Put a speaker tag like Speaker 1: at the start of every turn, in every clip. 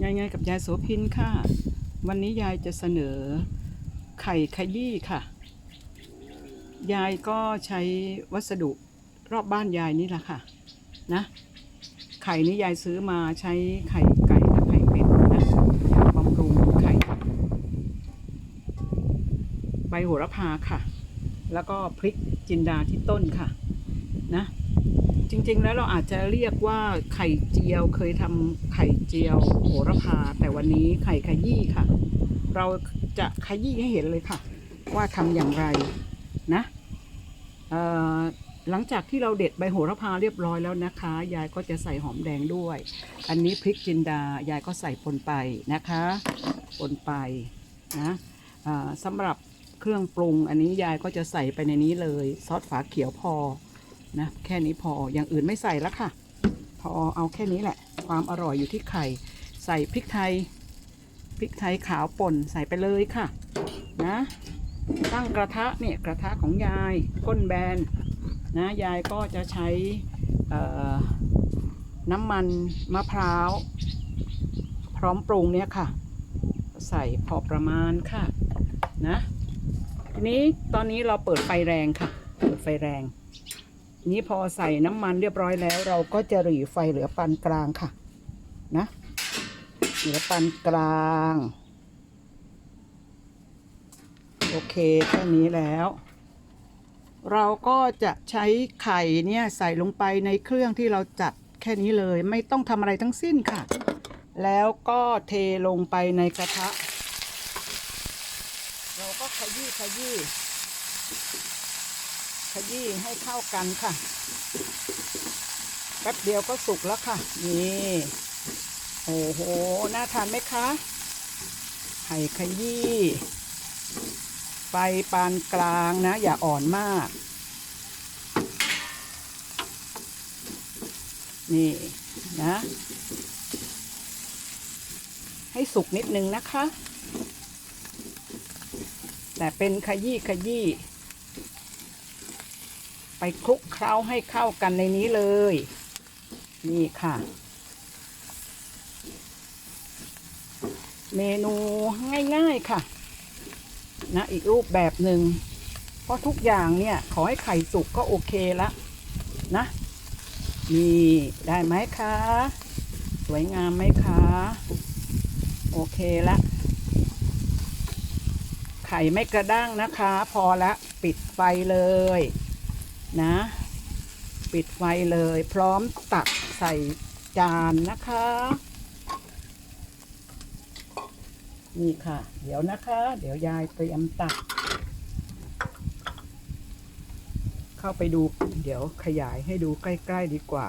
Speaker 1: ยายไงกับยายโสพินค่ะ วันนี้ยายจะเสนอไข่ขยี้ค่ะ ยายก็ใช้วัสดุรอบบ้านยายนี่แหละค่ะ นะ ไข่นี้ยายซื้อมาใช้ไข่ไก่กับไข่เป็ดนะบำรุงไข่ ใบโหระพาค่ะ แล้วก็พริกจินดาที่ต้นค่ะ นะ จริง ๆ แล้วเราอาจจะเรียกว่าไข่เจียวเคยทำไข่เจียวโหระพา แต่วันนี้ไข่ขยี้ค่ะ เราจะขยี้ให้เห็นเลยค่ะ ว่าทำอย่างไรนะหลังจากที่เราเด็ดใบโหระพาเรียบร้อยแล้วนะคะ ยายก็จะใส่หอมแดงด้วย อันนี้พริกจินดายายก็ใส่ปนไปนะคะปนไปนะสำหรับเครื่องปรุงอันนี้ยายก็จะใส่ไปในนี้เลย ซอสฝาเขียวพอ นะแค่นี้พออย่างอื่นไม่ใส่แล้วค่ะ พอเอาแค่นี้แหละ ความอร่อยอยู่ที่ไข่ ใส่พริกไทยพริกไทยขาวป่นใส่ไปเลยค่ะ นะ ตั้งกระทะเนี่ยกระทะของยายก้นแบนนะยายก็จะใช้น้ำมันมะพร้าว พร้อมปรุงเนี่ยค่ะ ใส่พอประมาณค่ะนะทีนี้ตอนนี้เราเปิดไฟแรงค่ะ เปิดไฟแรง นี้พอใส่น้ำมันเรียบร้อยแล้ว เราก็จะหรี่ไฟเหลือปานกลางค่ะ นะเหลือปานกลาง โอเคแค่นี้แล้ว เราก็จะใช้ไข่เนี่ยใส่ลงไปในเครื่องที่เราจัดแค่นี้เลยไม่ต้องทำอะไรทั้งสิ้นค่ะ แล้วก็เทลงไปในกระทะ เราก็ขยี้ขยี้ ขยี้ให้เข้ากันค่ะ แป๊บเดียวก็สุกแล้วค่ะ นี่โอ้โห น่าทานไหมคะไข่ขยี้ไฟปานกลางนะ อย่าอ่อนมาก นี่นะ ให้สุกนิดนึงนะคะ แต่เป็นขยี้ขยี้ ไปคลุกเคล้าให้เข้ากันในนี้เลย นี่ค่ะ เมนูง่ายๆค่ะ นะอีกรูปแบบหนึ่งเพราะทุกอย่างเนี่ย ขอให้ไข่สุกก็โอเคละนะนี่ได้ไหมคะ สวยงามไหมคะ โอเคละไข่ไม่กระด้างนะคะ พอละ ปิดไฟเลย นะ ปิดไฟเลยพร้อมตักใส่จานนะคะ นี่ค่ะ เดี๋ยวนะคะ เดี๋ยวยายเตรียมตัก เข้าไปดูเดี๋ยวขยายให้ดูใกล้ ๆ ดีกว่า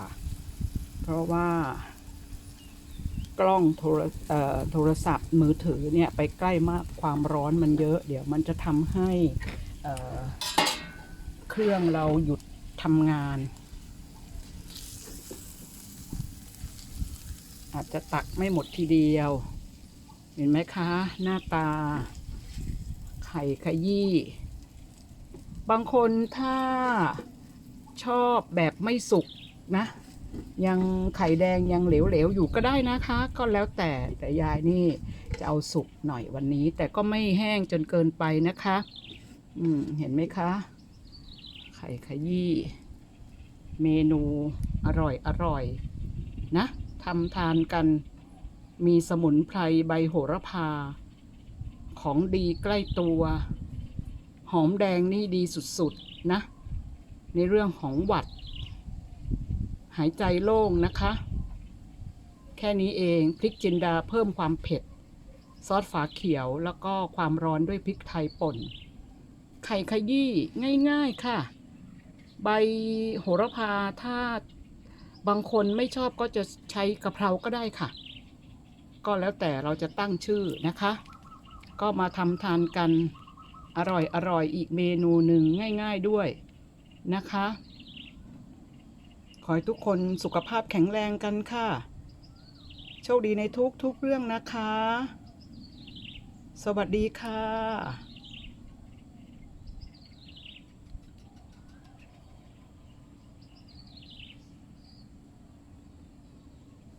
Speaker 1: เพราะว่ากล้องโทรเอ่อโทรศัพท์มือถือเนี่ยไปใกล้มากความร้อนมันเยอะ เดี๋ยวมันจะทำให้ เครื่องเราหยุดทำงาน อาจจะตักไม่หมดทีเดียว เห็นไหมคะ หน้าตา ไข่ขยี้ บางคนถ้าชอบแบบไม่สุกนะ ยังไข่แดงยังเหลวๆ อยู่ก็ได้นะคะ ก็แล้วแต่แต่ยายนี่จะเอาสุกหน่อยวันนี้ แต่ก็ไม่แห้งจนเกินไปนะคะ อืม เห็นไหมคะ ข่ขยี้เมนูอร่อยอร่อยนะทำทานกันมีสมุนไพรใบโหระพา ของดีใกล้ตัว หอมแดงนี่ดีสุดๆนะ ในเรื่องของหวัด หายใจโล่งนะคะ แค่นี้เองพริกจินดาเพิ่มความเผ็ด ซอสฝาเขียวแล้วก็ความร้อนด้วยพริกไทยป่น ไข่ขยี้ง่ายๆค่ะ ใบโหระพาถ้าบางคนไม่ชอบก็จะใช้กะเพราก็ได้ค่ะ ก็แล้วแต่เราจะตั้งชื่อนะคะ ก็มาทำทานกันอร่อยอร่อยอีกเมนูหนึ่งง่าย ๆด้วยนะคะ ขอให้ทุกคนสุขภาพแข็งแรงกันค่ะ โชคดีในทุกๆเรื่องนะคะ สวัสดีค่ะ